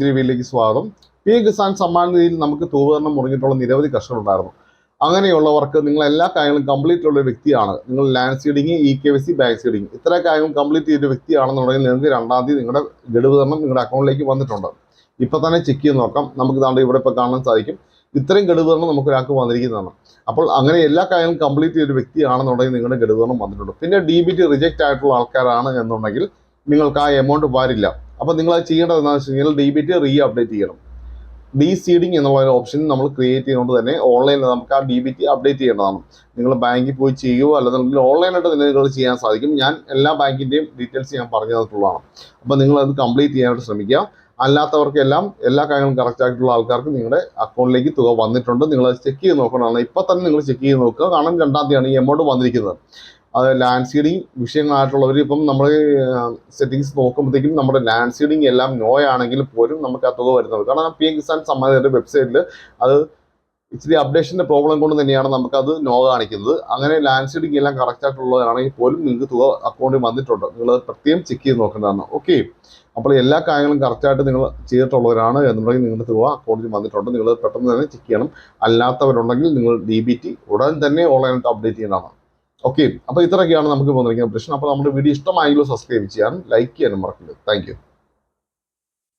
ടിവിയിലേക്ക് സ്വാഗതം. പി കിസാൻ സമ്മാൻ നിധിയിൽ നമുക്ക് തൂവരണം മുടങ്ങിയിട്ടുള്ള നിരവധി കർഷകരുണ്ടായിരുന്നു അങ്ങനെയുള്ളവർക്ക് നിങ്ങൾ എല്ലാ കാര്യങ്ങളും കംപ്ലീറ്റ് ഉള്ള വ്യക്തിയാണ്. നിങ്ങൾ land seeding e K Y C bank seeding ഇത്ര കാര്യങ്ങളും കംപ്ലീറ്റ് ചെയ്ത വ്യക്തിയാണെന്നുണ്ടെങ്കിൽ നിങ്ങൾക്ക് രണ്ടാം തീയതി നിങ്ങളുടെ ഗഡു വിതരണം നിങ്ങളുടെ അക്കൗണ്ടിലേക്ക് വന്നിട്ടുണ്ട്. ഇപ്പം തന്നെ ചെക്ക് ചെയ്ത് നോക്കാം. നമുക്ക് ദാണ്ട് ഇവിടെ ഇപ്പോൾ കാണാൻ സാധിക്കും. ഇത്രയും ഗഡുവിതരണം നമുക്ക് ഒരാൾക്ക് വന്നിരിക്കുന്നതാണ്. അപ്പോൾ അങ്ങനെ എല്ലാ കാര്യങ്ങളും കംപ്ലീറ്റ് ചെയ്ത വ്യക്തിയാണെന്നുണ്ടെങ്കിൽ നിങ്ങളുടെ ഗഡുവിതരണം വന്നിട്ടുണ്ട്. പിന്നെ ഡി ബി റിജക്റ്റ് ആയിട്ടുള്ള ആൾക്കാരാണ് എന്നുണ്ടെങ്കിൽ നിങ്ങൾക്ക് ആ എമൗണ്ട് വരില്ല. അപ്പോൾ നിങ്ങൾ അത് ചെയ്യേണ്ടത് എന്താണെന്ന് വെച്ച് കഴിഞ്ഞാൽ D B T re update ചെയ്യണം. ഡി സീഡിങ് എന്നുള്ള ഒരു ഓപ്ഷൻ നമ്മൾ ക്രിയേറ്റ് ചെയ്യുന്നത് തന്നെ ഓൺലൈനിൽ നമുക്ക് ആ ഡി ബി ടി അപ്ഡേറ്റ് ചെയ്യേണ്ടതാണ്. നിങ്ങൾ ബാങ്കിൽ പോയി ചെയ്യുകയോ അല്ലെന്നുണ്ടെങ്കിൽ ഓൺലൈനായിട്ട് തന്നെ നിങ്ങൾ ചെയ്യാൻ സാധിക്കും. ഞാൻ എല്ലാ ബാങ്കിന്റെയും ഡീറ്റെയിൽസ് ഞാൻ പറഞ്ഞു തന്നിട്ടുള്ളതാണ്. അപ്പോൾ നിങ്ങൾ അത് കംപ്ലീറ്റ് ചെയ്യാനായിട്ട് ശ്രമിക്കുക. അല്ലാത്തവർക്കെല്ലാം എല്ലാ കാര്യങ്ങളും കറക്റ്റ് ആയിട്ടുള്ള ആൾക്കാർക്ക് നിങ്ങളുടെ അക്കൗണ്ടിലേക്ക് തുക വന്നിട്ടുണ്ട്. നിങ്ങൾ അത് ചെക്ക് ചെയ്ത് നോക്കണമെന്നാണ് ഇപ്പം തന്നെ നിങ്ങൾ ചെക്ക് ചെയ്ത് നോക്കുക. കാരണം രണ്ടാം തീയതിയാണ് ഈ എമൗണ്ട് വന്നിരിക്കുന്നത്. അത് ലാൻഡ് സീഡിങ് വിഷയങ്ങളായിട്ടുള്ളവർ ഇപ്പം നമ്മൾ സെറ്റിങ്സ് നോക്കുമ്പോഴത്തേക്കും നമ്മുടെ ലാൻഡ് സീഡിങ് എല്ലാം നോ ആണെങ്കിൽ പോലും നമുക്ക് ആ തുക വരുന്നത് കാരണം പി എം കിസാൻ സമ്മാനത്തിന്റെ വെബ്സൈറ്റിൽ അത് ഇച്ചിരി അപ്ഡേഷന്റെ പ്രോബ്ലം കൊണ്ട് തന്നെയാണ് നമുക്കത് നോ കാണിക്കുന്നത്. അങ്ങനെ ലാൻഡ് സീഡിങ് എല്ലാം കറക്റ്റ് ആയിട്ടുള്ളവരാണെങ്കിൽ പോലും നിങ്ങൾക്ക് തുക അക്കൗണ്ടിൽ വന്നിട്ടുണ്ട്. നിങ്ങൾ പ്രത്യേകം ചെക്ക് ചെയ്ത് നോക്കേണ്ടതാണ്. ഓക്കെ അപ്പോൾ എല്ലാ കാര്യങ്ങളും കറക്റ്റായിട്ട് നിങ്ങൾ ചെയ്തിട്ടുള്ളവരാണ് എന്നുണ്ടെങ്കിൽ നിങ്ങളുടെ തുക അക്കൗണ്ടിൽ വന്നിട്ടുണ്ട്. നിങ്ങൾ പെട്ടെന്ന് തന്നെ ചെക്ക് ചെയ്യണം. അല്ലാത്തവരുണ്ടെങ്കിൽ നിങ്ങൾ ഡി ബി ടി ഉടൻ തന്നെ ഓൺലൈനായിട്ട് അപ്ഡേറ്റ് ചെയ്യണം ഓക്കെ അപ്പോൾ ഇത്രയൊക്കെയാണ് നമുക്ക് വന്നിരിക്കുന്ന പ്രശ്നം. അപ്പോൾ നമ്മുടെ വീഡിയോ ഇഷ്ടമായെങ്കിലും സബ്സ്ക്രൈബ് ചെയ്യാനും ലൈക്ക് ചെയ്യാനും മറക്കരുത്. താങ്ക്